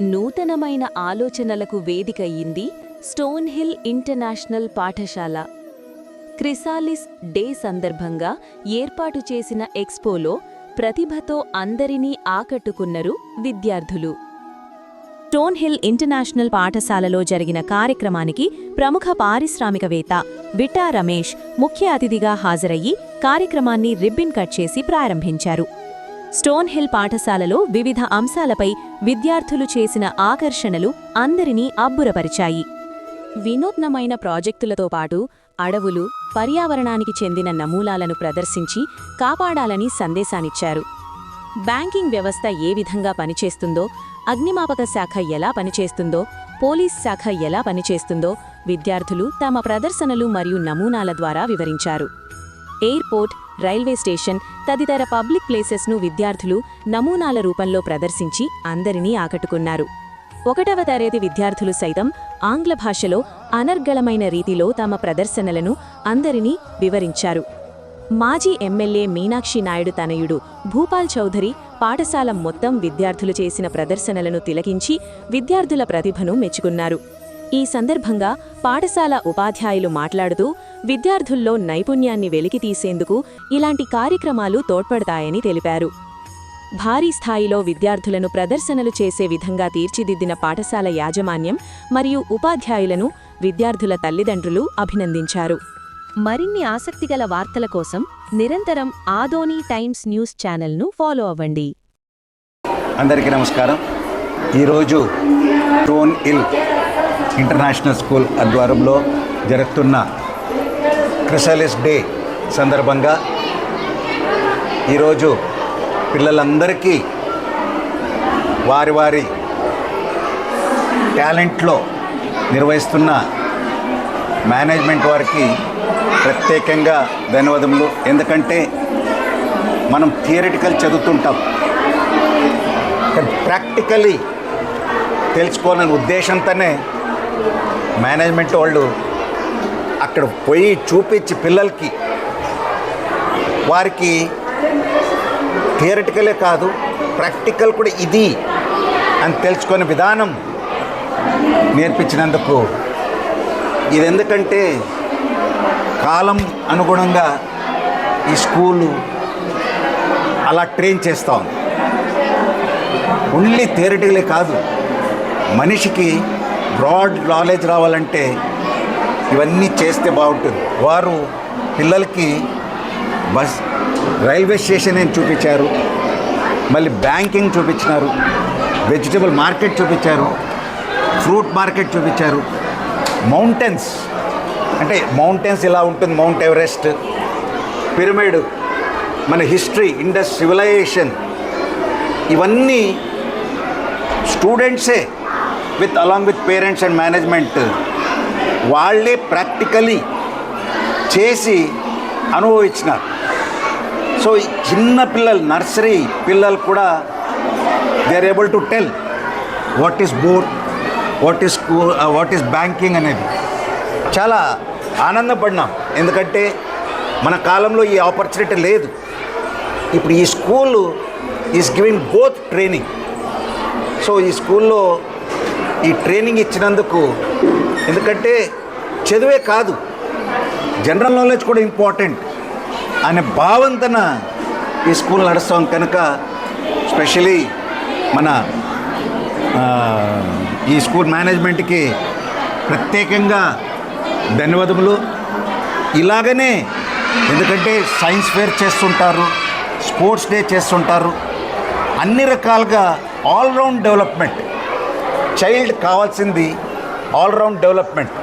నూతనమైన ఆలోచనలకు వేదికయ్యింది స్టోన్ హిల్ ఇంటర్నేషనల్ పాఠశాల. క్రిసాలిస్ డే సందర్భంగా ఏర్పాటు చేసిన ఎక్స్పోలో ప్రతిభతో అందరినీ ఆకట్టుకున్నరు విద్యార్థులు. స్టోన్ హిల్ ఇంటర్నేషనల్ పాఠశాలలో జరిగిన కార్యక్రమానికి ప్రముఖ పారిశ్రామికవేత్త విటా రమేష్ ముఖ్య అతిథిగా హాజరయ్యి కార్యక్రమాన్ని రిబ్బిన్ కట్ చేసి ప్రారంభించారు. స్టోన్ హిల్ పాఠశాలలో వివిధ అంశాలపై విద్యార్థులు చేసిన ఆకర్షణలు అందరినీ అబ్బురపరిచాయి. వినూత్నమైన ప్రాజెక్టులతో పాటు అడవులు పర్యావరణానికి చెందిన నమూనాలను ప్రదర్శించి కాపాడాలని సందేశానిచ్చారు. బ్యాంకింగ్ వ్యవస్థ ఏ విధంగా పనిచేస్తుందో అగ్నిమాపక శాఖ ఎలా పనిచేస్తుందో పోలీస్ శాఖ ఎలా పనిచేస్తుందో విద్యార్థులు తమ ప్రదర్శనలు మరియు నమూనాల ద్వారా వివరించారు. ఎయిర్పోర్ట్ రైల్వే స్టేషన్ తదితర పబ్లిక్ ప్లేసెస్ను విద్యార్థులు నమూనాల రూపంలో ప్రదర్శించి అందరినీ ఆకట్టుకున్నారు. ఒకటవ తరగతి విద్యార్థులు సైతం ఆంగ్ల భాషలో అనర్గళమైన రీతిలో తమ ప్రదర్శనలను అందరినీ వివరించారు. మాజీ ఎమ్మెల్యే మీనాక్షి నాయుడు తనయుడు భూపాల్ చౌధరి పాఠశాల మొత్తం విద్యార్థులు చేసిన ప్రదర్శనలను తిలకించి విద్యార్థుల ప్రతిభను మెచ్చుకున్నారు. ఈ సందర్భంగా పాఠశాల ఉపాధ్యాయులు మాట్లాడుతూ విద్యార్థుల్లో నైపుణ్యాన్ని వెలికితీసేందుకు ఇలాంటి కార్యక్రమాలు తోడ్పడతాయని తెలిపారు. భారీ స్థాయిలో విద్యార్థులను ప్రదర్శనలు చేసే విధంగా తీర్చిదిద్దిన పాఠశాల యాజమాన్యం మరియు ఉపాధ్యాయులను విద్యార్థుల తల్లిదండ్రులు అభినందించారు. మరిన్ని ఆసక్తిగల వార్తల కోసం నిరంతరం ఆదోని టైమ్స్ న్యూస్ ఛానల్ను ఫాలో అవ్వండి. అందరికీ నమస్కారం. ఈరోజు టోన్ ఇల్ ఇంటర్నేషనల్ స్కూల్ ఆధ్వర్యంలో జరుగుతున్న క్రిసలిస్ డే సందర్భంగా ఈరోజు పిల్లలందరికీ వారి వారి టాలెంట్లో నిర్వహిస్తున్న మేనేజ్మెంట్ వారికి ప్రత్యేకంగా ధన్యవాదములు. ఎందుకంటే మనం థియరిటికల్ చదువుతుంటాం. కానీ ప్రాక్టికలీ తెలుసుకోవాలనే ఉద్దేశంతోనే మేనేజ్మెంట్ వాళ్ళు అక్కడ పోయి చూపించి పిల్లలకి వారికి థియరిటికలే కాదు ప్రాక్టికల్ కూడా ఇది అని తెలుసుకునే విధానం నేర్పించినందుకు ఇది ఎందుకంటే కాలం అనుగుణంగా ఈ స్కూలు అలా ట్రైన్ చేస్తాం ఓన్లీ థియరిటికలే కాదు మనిషికి బ్రాడ్ నాలెడ్జ్ రావాలంటే ఇవన్నీ చేస్తే బాగుంటుంది. వారు పిల్లలకి బస్ రైల్వే స్టేషన్ అని చూపించారు? మళ్ళీ బ్యాంకింగ్ చూపించినారు. వెజిటబుల్ మార్కెట్ చూపించారు. ఫ్రూట్ మార్కెట్ చూపించారు. మౌంటైన్స్ అంటే మౌంటైన్స్ ఇలా ఉంటుంది మౌంట్ ఎవరెస్ట్. పిరమిడ్ మన హిస్టరీ ఇండస్ సివిలైజేషన్. ఇవన్నీ స్టూడెంట్సే with along with parents and management వాళ్ళే ప్రాక్టికలీ చేసి అనుభవించినారు. సో చిన్న పిల్లలు నర్సరీ పిల్లలు కూడా they are able to tell what is board what is school what is banking అనేది. చాలా ఆనందపడినాం. ఎందుకంటే మన కాలంలో ఈ ఆపర్చునిటీ లేదు. ఇప్పుడు ఈ school is giving both training so ఈ స్కూల్లో ఈ ట్రైనింగ్ ఇచ్చినందుకు ఎందుకంటే చదువే కాదు జనరల్ నాలెడ్జ్ కూడా ఇంపార్టెంట్ అనే భావంతన ఈ స్కూల్ నడుస్తాం కనుక స్పెషలీ మన ఈ స్కూల్ మేనేజ్మెంట్కి ప్రత్యేకంగా ధన్యవాదములు. ఇలాగనే ఎందుకంటే సైన్స్ ఫేర్ చేస్తుంటారు స్పోర్ట్స్ డే చేస్తుంటారు అన్ని రకాలుగా ఆల్రౌండ్ డెవలప్మెంట్. చైల్డ్ కావాల్సింది ఆల్రౌండ్ డెవలప్మెంట్.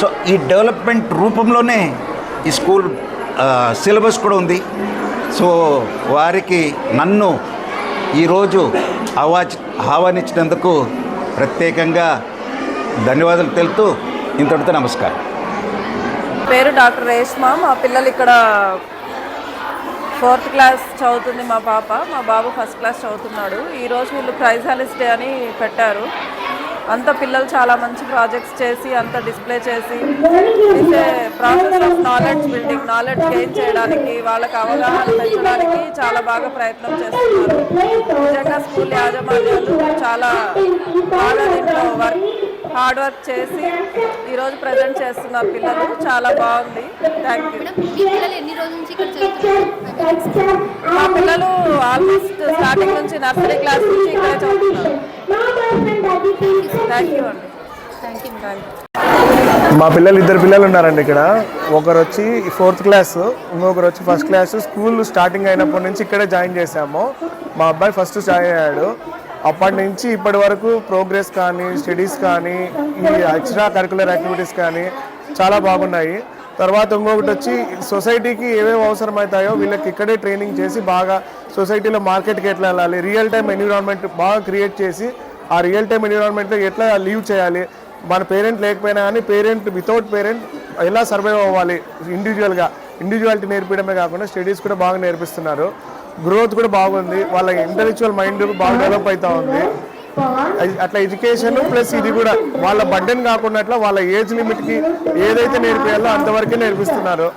సో ఈ డెవలప్మెంట్ రూపంలోనే ఈ స్కూల్ సిలబస్ కూడా ఉంది. సో వారికి నన్ను ఈరోజు ఆవాజ్ ఆహ్వానించినందుకు ప్రత్యేకంగా ధన్యవాదాలు తెలుపుతూ ఇంతటితో నమస్కారం. పేరు డాక్టర్ రేష్మా మా పిల్లలు ఇక్కడ ఫోర్త్ క్లాస్ చదువుతుంది మా పాప. మా బాబు ఫస్ట్ క్లాస్ చదువుతున్నాడు. ఈరోజు వీళ్ళు ప్రైజాలిస్ డే అని పెట్టారు. అంత పిల్లలు చాలా మంచి ప్రాజెక్ట్స్ చేసి అంత డిస్ప్లే చేసి అయితే process of knowledge building knowledge gain చేయడానికి వాళ్ళకి అవగాహన పెంచడానికి చాలా బాగా ప్రయత్నం చేస్తున్నారు. నిజంగా స్కూల్ యాజమాన్యాలు చాలా బాగా దీంట్లో వర్క్ హార్డ్ వర్క్ చేసి ఈరోజు ప్రజెంట్ చేస్తున్నారు పిల్లలు చాలా బాగుంది. థ్యాంక్ యూ మీ పిల్లలు ఎన్ని రోజుల నుంచి ఇక్కడ చదువుతున్నారు? మా పిల్లలు ఆల్మోస్ట్ స్టార్టింగ్ నుంచి నర్సరీ క్లాస్ నుంచి ఇక్కడే చదువుతున్నారు. థ్యాంక్ యూ అండి. మా పిల్లలు ఇద్దరు పిల్లలు ఉన్నారండి ఇక్కడ. ఒకరు వచ్చి ఫోర్త్ క్లాస్ ఇంకొకరు వచ్చి ఫస్ట్ క్లాస్. స్కూల్ స్టార్టింగ్ అయినప్పటి నుంచి ఇక్కడే జాయిన్ చేశాము. మా అబ్బాయి ఫస్ట్ జాయిన్ అయ్యాడు. అప్పటి నుంచి ఇప్పటి వరకు ప్రోగ్రెస్ కానీ స్టడీస్ కానీ ఈ ఎక్స్ట్రా కరికులర్ యాక్టివిటీస్ కానీ చాలా బాగున్నాయి. తర్వాత ఇంకొకటి వచ్చి సొసైటీకి ఏమేమి అవసరమవుతాయో వీళ్ళకి ఇక్కడే ట్రైనింగ్ చేసి బాగా సొసైటీలో మార్కెట్కి ఎట్లా వెళ్ళాలి రియల్ టైం ఎన్విరాన్మెంట్ బాగా క్రియేట్ చేసి ఆ రియల్ టైం ఎన్విరాన్మెంట్లో ఎట్లా లీవ్ చేయాలి మన పేరెంట్ లేకపోయినా కానీ పేరెంట్ వితౌట్ పేరెంట్ ఎలా సర్వైవ్ అవ్వాలి ఇండివిజువల్గా ఇండివిజువాలిటీ నేర్పించడమే కాకుండా స్టడీస్ కూడా బాగా నేర్పిస్తున్నారు. గ్రోత్ కూడా బాగుంది. వాళ్ళ ఇంటలెక్చువల్ మైండ్ బాగా డెవలప్ అవుతా ఉంది. అట్లా ఎడ్యుకేషన్ ప్లస్ ఇది కూడా వాళ్ళ బర్డెన్ కాకుండా వాళ్ళ ఏజ్ లిమిట్కి ఏదైతే నేర్పియాలో అంతవరకే నేర్పిస్తున్నారు.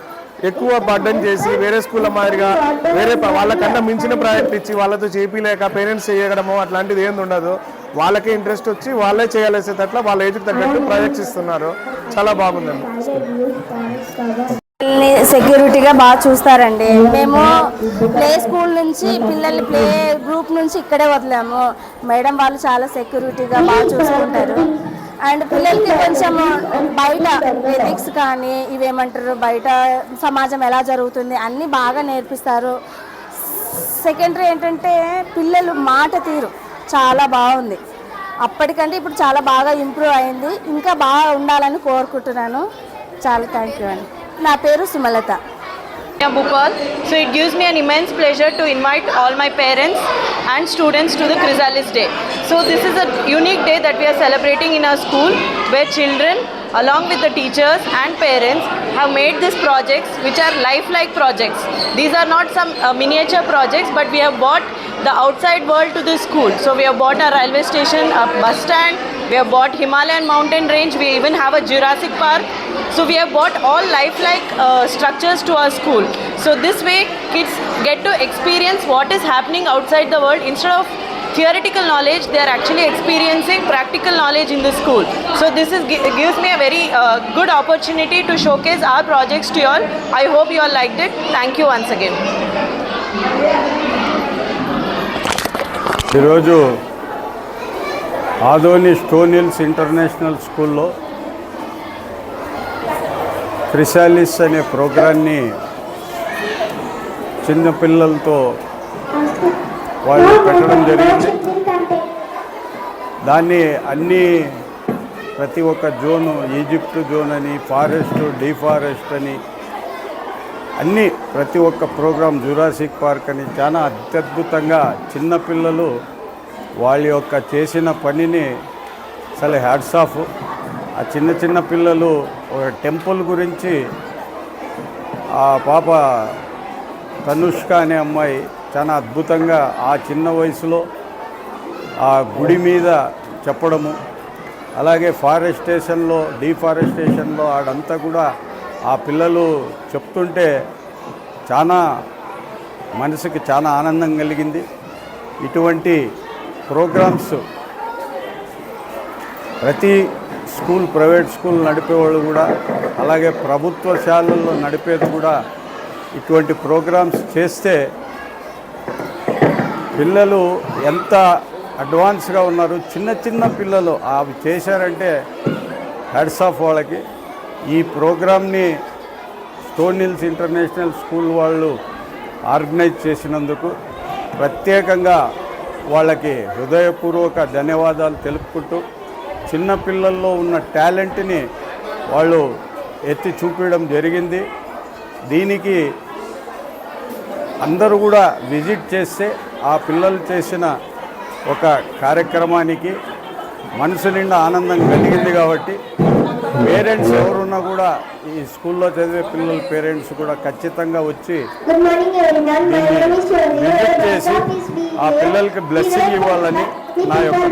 ఎక్కువ బర్డన్ చేసి వేరే స్కూళ్ళ మాదిరిగా వేరే వాళ్ళకన్నా మించిన ప్రాజెక్ట్ ఇచ్చి వాళ్ళతో చేపిలేక పేరెంట్స్ చేయడము అట్లాంటిది ఏమి ఉండదు. వాళ్ళకే ఇంట్రెస్ట్ వచ్చి వాళ్ళే చేయాల్సేటట్ల వాళ్ళ ఏజ్కి తగ్గట్టు ప్రాజెక్ట్స్ ఇస్తున్నారు. చాలా బాగుందండి. సెక్యూరిటీగా బాగా చూస్తారండి. మేము ప్లే స్కూల్ నుంచి పిల్లల్ని ప్లే గ్రూప్ నుంచి ఇక్కడే వదిలాము. మేడం వాళ్ళు చాలా సెక్యూరిటీగా బాగా చూసుకుంటారు. అండ్ పిల్లలకి కొంచెం బయట ఎథిక్స్ కానీ ఇవేమంటారు బయట సమాజం ఎలా జరుగుతుంది అన్నీ బాగా నేర్పిస్తారు. సెకండరీ ఏంటంటే పిల్లలు మాట తీరు. చాలా బాగుంది. అప్పటికంటే ఇప్పుడు చాలా బాగా ఇంప్రూవ్ అయింది. ఇంకా బాగా ఉండాలని కోరుకుంటున్నాను. చాలా థ్యాంక్ యూ అండి. నా పేరు Sumalatha Sonia Bhupal. So it gives me an immense pleasure to invite all my parents and students to the Chrysalis Day. So this is a unique day that we are celebrating in our school where children along with the teachers and parents have made these projects which are lifelike projects. These are not some uh, miniature projects but we have brought the outside world to the school. So we have bought a railway station, a bus stand, we have bought Himalayan mountain range, we even have a Jurassic Park. So we have bought all lifelike uh, structures to our school. So this way kids get to experience what is happening outside the world instead of theoretical knowledge they are actually experiencing practical knowledge in the school so this is gi- gives me a very uh, good opportunity to showcase our projects to you all i hope you all liked it thank you once again ఈరోజు Adoni stone hills international స్కూల్లో chrysalis అనే ప్రోగ్రాన్ని చిన్నపిల్లలతో వాళ్ళు పెట్టడం జరిగింది. దాన్ని అన్ని ప్రతి ఒక్క జోను ఈజిప్ట్ జోన్ అని ఫారెస్ట్ డిఫారెస్ట్ అని అన్నీ ప్రతి ఒక్క ప్రోగ్రాం జురాసిక్ పార్క్ అని చాలా అత్యద్భుతంగా చిన్నపిల్లలు వాళ్ళ యొక్క చేసిన పనిని అసలు హ్యాడ్స్ ఆఫ్. ఆ చిన్న చిన్న పిల్లలు ఒక టెంపుల్ గురించి ఆ పాప తనుష్క అనే అమ్మాయి చాలా అద్భుతంగా ఆ చిన్న వయసులో ఆ గుడి మీద చెప్పడము అలాగే ఫారెస్టేషన్లో డిఫారెస్టేషన్లో ఆడంతా కూడా ఆ పిల్లలు చెప్తుంటే చాలా మనసుకి చాలా ఆనందం కలిగింది. ఇటువంటి ప్రోగ్రామ్స్. ప్రతి స్కూల్ ప్రైవేట్ స్కూల్ నడిపేవాళ్ళు కూడా అలాగే ప్రభుత్వ శాలల్లో నడిపేది కూడా ఇటువంటి ప్రోగ్రామ్స్ చేస్తే పిల్లలు ఎంత అడ్వాన్స్గా ఉన్నారు. చిన్న చిన్న పిల్లలు అవి చేశారంటే హెడ్స్ ఆఫ్ వాళ్ళకి. ఈ ప్రోగ్రామ్ని స్టోన్ హిల్స్ ఇంటర్నేషనల్ స్కూల్ వాళ్ళు ఆర్గనైజ్ చేసినందుకు ప్రత్యేకంగా వాళ్ళకి హృదయపూర్వక ధన్యవాదాలు తెలుపుకుంటూ చిన్న పిల్లల్లో ఉన్న టాలెంట్ని వాళ్ళు ఎత్తి చూపించడం జరిగింది. దీనికి అందరూ కూడా విజిట్ చేస్తే ఆ పిల్లలు చేసిన ఒక కార్యక్రమానికి మనసు నిండా ఆనందం కలిగింది కాబట్టి పేరెంట్స్ ఎవరున్నా కూడా ఈ స్కూల్లో చదివే పిల్లల పేరెంట్స్ కూడా ఖచ్చితంగా వచ్చి. విజిట్ చేసి ఆ. పిల్లలకి బ్లెస్సింగ్ ఇవ్వాలని నా యొక్క.